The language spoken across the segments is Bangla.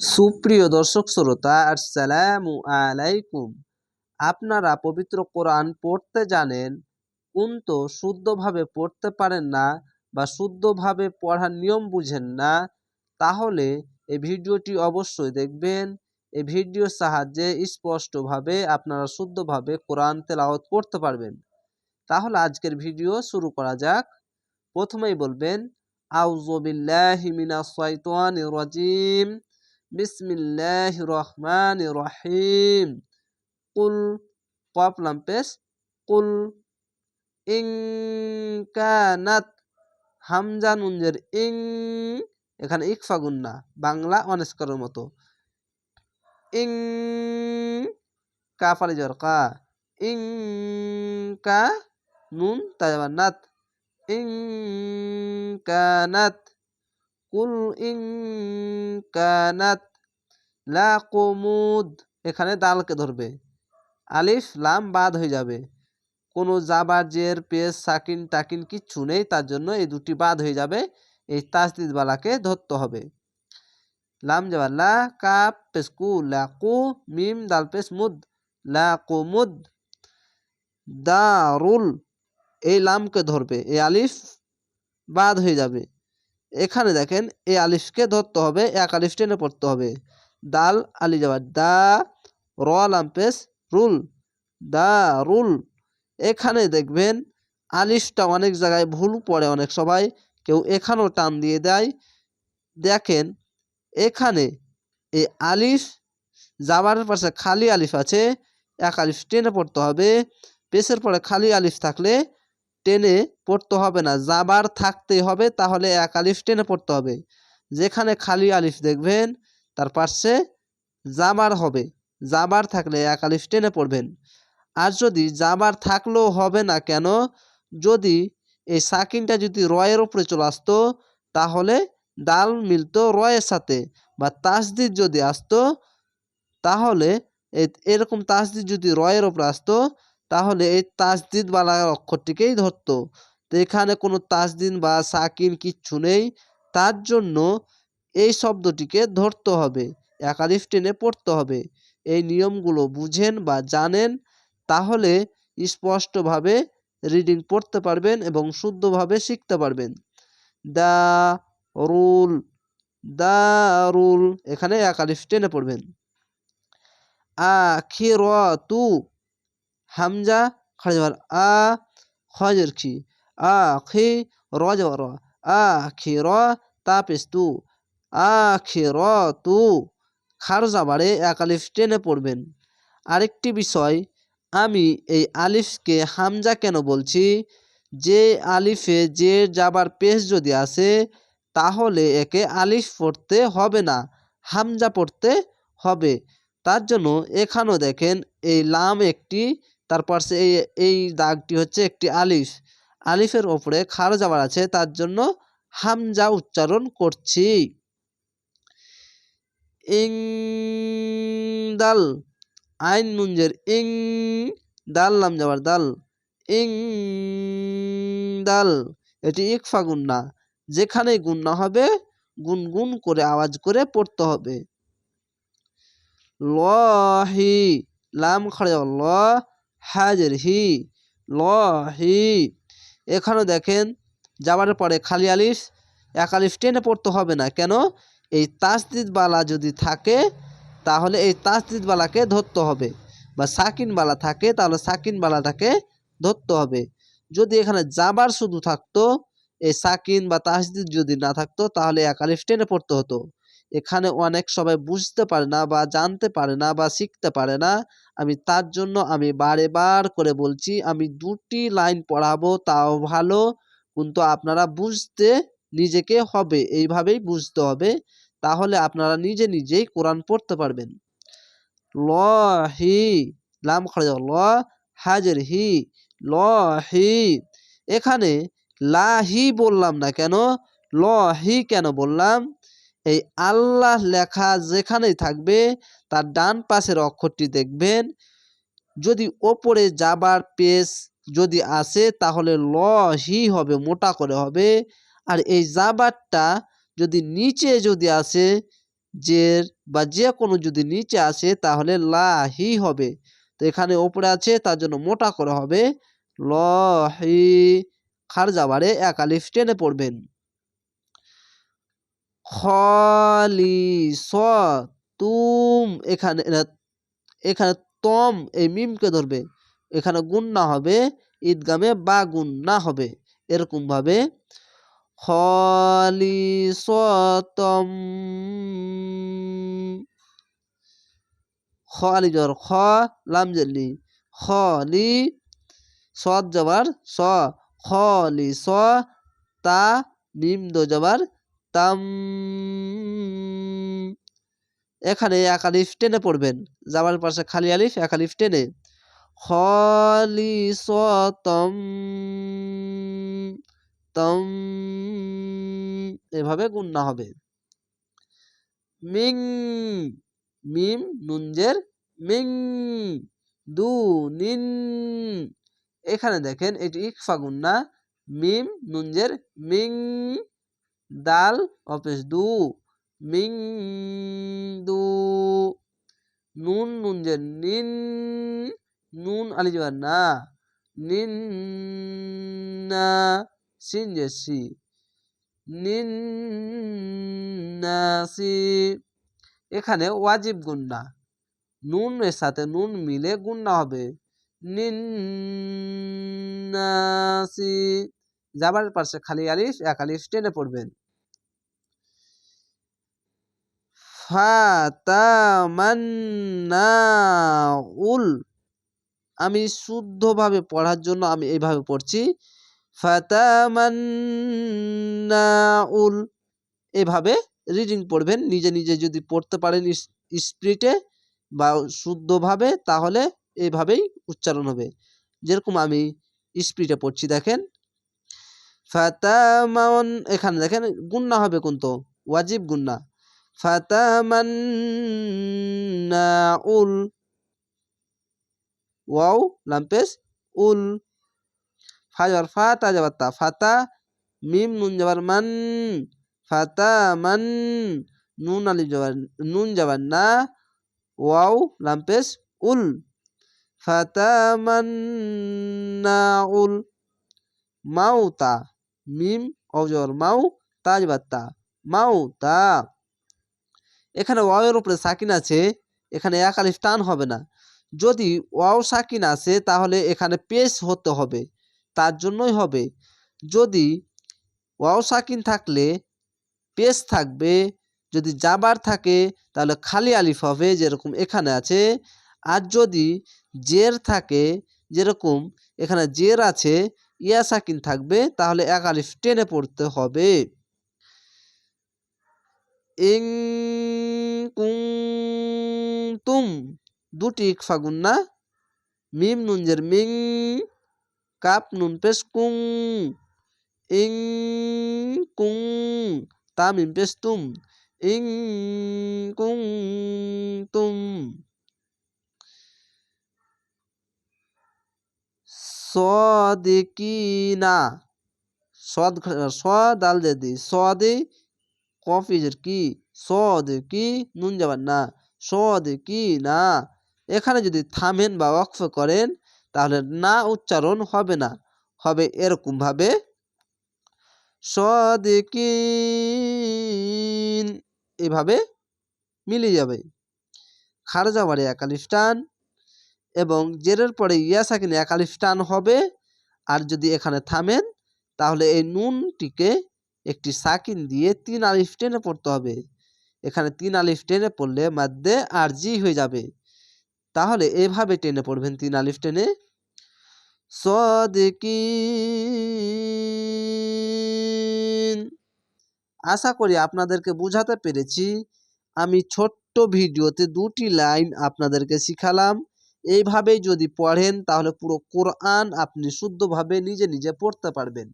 সুপ্রিয় দর্শক শ্রোতা, আসসালামু আলাইকুম। আপনারা পবিত্র কোরআন পড়তে জানেন, কিন্তু শুদ্ধভাবে পড়তে পারেন না বা শুদ্ধভাবে পড়ার নিয়ম বুঝেন না, তাহলে এই ভিডিওটি অবশ্যই দেখবেন। এই ভিডিওর সাহায্যে স্পষ্টভাবে আপনারা শুদ্ধভাবে কোরআন তেলাওয়াত করতে পারবেন। তাহলে আজকের ভিডিও শুরু করা যাক। প্রথমেই বলবেন আউজবিল্লাহি মিনাশ শাইতানির রাজিম। বিসমিল্লাহ রহমান রহিম কুল কপ লাম্পেস কুল ইংকানাত হামজা নুনজের ইং এখানে ইকফা গুন্না বাংলা অনেস্করের মতো ইং কাফালি জর কা ইং কা নুন তাজাবার নাত ইং কানাত কুল ইং কানাত লা কুমুদ এখানে দালকে ধরবে। আলিফ, লাম বাদ হয়ে যাবে। কোনো জাবার, জের পেস সাকিন, টাকিন কিচ্ছু নেই, তার জন্য এই দুটি বাদ হয়ে যাবে। এই তাসদিদ বালাকে ধরতে হবে। লাম যাবার লা কাপ পেস কু, লা, কু, মিম, দাল পেস মুদ, লা কুমুদ দারুল। এই লামকে ধরবে। এই আলিফ বাদ হয়ে যাবে। এখানে দেখেন এই আলিফকে ধরতে হবে, এক আলিফ টেনে পড়তে হবে। দাল আলি যাবার দা, র লাম্পেস, রুল, দা, রুল। এখানে দেখবেন আলিফটা অনেক জায়গায় ভুল পড়ে অনেক সবাই, কেউ এখানেও টান দিয়ে দেয়। দেখেন এখানে এই আলিফ যাবার পাশে খালি আলিফ আছে, এক আলিফ টেনে পড়তে হবে। পেশের পরে খালি আলিফ থাকলে টেনে পড়তে হবে না। জাবার থাকতে হবে, তাহলে এক আলিফ টেনে পড়তে হবে। যেখানে খালি আলিফ দেখবেন, তার পাশে জাবার হবে। জাবার থাকলে এক আলিফ টেনে পড়বেন। আর যদি জাবার থাকলেও হবে না কেন? যদি এই সাকিনটা যদি রয়ের উপরে চলে আসতো, তাহলে ডাল মিলতো রয়ের সাথে। বা তাসদিদ যদি আসতো, তাহলে এরকম তাসদিদ যদি রয়ের উপরে আসতো তাহলে এই তাসদিদ বালা অক্ষরটিকেই ধরতো। তো এখানে কোনো তাসদিন বা সাকিন কিচ্ছু নেই। তার জন্য এই শব্দটিকে ধরতে হবে একালিফ টেনে পড়তে হবে। এই নিয়মগুলো বুঝেন বা জানেন, তাহলে স্পষ্টভাবে রিডিং পড়তে পারবেন এবং শুদ্ধভাবে শিখতে পারবেন। দা রুল দা রুল, এখানে একালিফ টেনে পড়বেন। আখিরাতু হামজা খাড়া আ খজের খি, আ, খি, র আ, খি, র তাপেস তু, আ, খি, র, তু, খার যাবারে এক আলিফ টেনে পড়বেন। আরেকটি বিষয়, আমি এই আলিফকে হামজা কেন বলছি? যে আলিফে যে যাবার পেশ যদি আসে, তাহলে একে আলিফ পড়তে হবে না, হামজা পড়তে হবে। তার জন্য এখানেও দেখেন, এই লাম একটি তারপর সে এই এই দাগটি হচ্ছে একটি আলিফ। আলিফের ওপরে খার যাবার আছে, তার জন্য হামজা উচ্চারণ করছি। ইং দাল আইন নুনজের ইং, দাল নাম যাবার দাল। ইং দাল এটি ইকফা গুন্না। যেখানে গুন্না হবে, গুনগুন করে আওয়াজ করে পড়তে হবে। লহি লাম খড়ে ল হাজের হি ল হি এখানেও দেখেন যাওয়ার পরে খালি আলিফ, এক আলিফ টেনে পড়তে হবে না। কেন? এই তাসদিদবালা যদি থাকে, তাহলে এই তাসদিদবালাকে ধরতে হবে। বা সাকিনবালা থাকে, তাহলে সাকিনবালাটাকে ধরতে হবে। যদি এখানে যাবার শুধু থাকতো, এই সাকিন বা তাসদিদ যদি না থাকতো, তাহলে এক আলিফ টেনে পড়তে হতো। এখানে অনেক সবাই বুঝতে পারে না বা জানতে পারে না বা শিখতে পারে না। আমি তার জন্য আমি বারে বার করে বলছি, আমি দুটি লাইন পড়াবো, তাও ভালো। কিন্তু আপনারা বুঝতে নিজেকে হবে, এইভাবেই বুঝতে হবে। তাহলে আপনারা নিজে নিজেই কোরআন পড়তে পারবেন। ল, হি, লাম খরচ ল, হাজের, হি, ল, হি। এখানে লাহি বললাম না কেন? ল, হি কেন বললাম? এই আল্লাহ লেখা যেখানেই থাকবে, তার ডান পাশের অক্ষরটি দেখবেন। যদি ওপরে যাবার পেস যদি আসে, তাহলে ল, হি হবে, মোটা করে হবে। আর এই জাবারটা যদি নিচে যদি আসে, জের বা যে কোনো যদি নিচে আসে, তাহলে লাহি হবে। তো এখানে ওপরে আছে, তার জন্য মোটা করে হবে। ল, হি, খার যাবারে এক আলিফ টেনে পড়বেন। খলি স তুম এখানে এখানে তম এই মিমকে ধরবে। এখানে গুণ না হবে, ঈদগামে বা গুণ না হবে এরকম ভাবে খলিসতম, খ, আলি জর খ, লাম জেলি খলি সদ জবার স খলি স তা মিম, দো জবার তাম, এখানে এক আলিফ টেনে পড়বেন। যাবার পাশে খালি আলিফ এক আলিফ টেনে। খলি তম তম এভাবে গুন্না হবে। মিং, মিম, নুনজের মিং, দু, নিন। এখানে দেখেন এটি ইকফা গুন্না মিম, নুনজের মিং। দাল অপেশ দু, মিং দু, নুন নুনজের নিন, নুন আলি জবার না, নিন না, সিন যে সি, নিন নাসি এখানে ওয়াজিব গুন্না নুন এর সাথে নুন মিলে গুন্না হবে, নিন নাসি যাবার পাশে খালি আলিশ এক আলিফ টেনে পড়বেন। ফাতামান্নাউল। আমি শুদ্ধভাবে পড়ার জন্য আমি এইভাবে পড়ছি। ফাতামান্নাউল। এভাবে রিডিং পড়বেন। নিজে নিজে যদি পড়তে পারেন স্প্রিটে বা শুদ্ধভাবে, তাহলে এভাবেই উচ্চারণ হবে। যেরকম আমি স্প্রিটে পড়ছি, দেখেন। ফাতামান এখানে দেখেন, গুন্না হবে কিন্তু ওয়াজিব গুন্না। ফাতামান্নাউল ওয়াও লাম্পেস উল ফাজার ফাতা যাবার তা ফাতা মিম নুন যাবার মান ফাতা মান নুন আলি যাবার নুন যাবার না ওয়াও লাম্পেস উল ফাতামান্নাউল মাউতা মিম অজর মাউ তাজ বাত্তা মাউতা এখানে ওয়াওয়ের উপরে সাকিন আছে, এখানে এক আলিফ টান হবে না। যদি ওয়াও সাকিন আছে, তাহলে এখানে পেশ হতে হবে, তার জন্যই হবে। যদি ওয়াও সাকিন থাকলে, পেশ থাকবে, যদি জাবার থাকে, তাহলে খালি আলিফ হবে, যেরকম এখানে আছে। আর যদি জের থাকে, যেরকম এখানে জের আছে, ইয়া সাকিন থাকবে, তাহলে এক আলিফ টেনে পড়তে হবে। ইং কুম দুটি ইকফা গুন্না মিম নুনজের মিং, কাপ নুন পেশ কুং। ইং কুং, তা মিম পেশ তুম। ইং কুং তুম। সদিকিনা সদ স দাল যদি সদে কফিজের কি সদ কি নুন যাবার না সদ কি না এখানে যদি থামেন বা অক্ষ করেন, তাহলে না উচ্চারণ হবে না। হবে এরকম ভাবে। সদিকিন এভাবে মিলে যাবে। খারজা বাড়ি একালিফ এবং জেরের পরে ইয়া সাকিনে একালিফ হবে। আর যদি এখানে থামেন, তাহলে এই নুনটিকে একটি সাকিন দিয়ে তিন আলিফ টেনে পড়তে হবে। এখানে তিন আলিফ টেনে পড়লে মাদ্দে আর জি হয়ে যাবে। তাহলে এভাবে টেনে পড়বেন তিন আলিফ টেনে। সদিকিন। আশা করি আপনাদেরকে বুঝাতে পেরেছি। আমি ছোট্ট ভিডিওতে দুটি লাইন আপনাদেরকে শিখালাম। এইভাবেই যদি পড়েন তাহলে পুরো কোরআন আপনি শুদ্ধভাবে নিজে নিজে পড়তে পারবেন।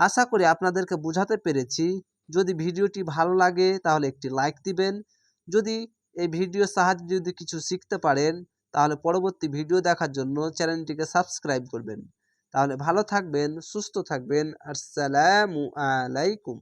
আশা করি আপনাদেরকে বোঝাতে পেরেছি। যদি ভিডিওটি ভালো লাগে, তাহলে একটি লাইক দিবেন। যদি এই ভিডিও সাহায্যে যদি কিছু শিখতে পারেন, তাহলে পরবর্তী ভিডিও দেখার জন্য চ্যানেলটিকে সাবস্ক্রাইব করবেন। তাহলে ভালো থাকবেন, সুস্থ থাকবেন আসসালামু আলাইকুম।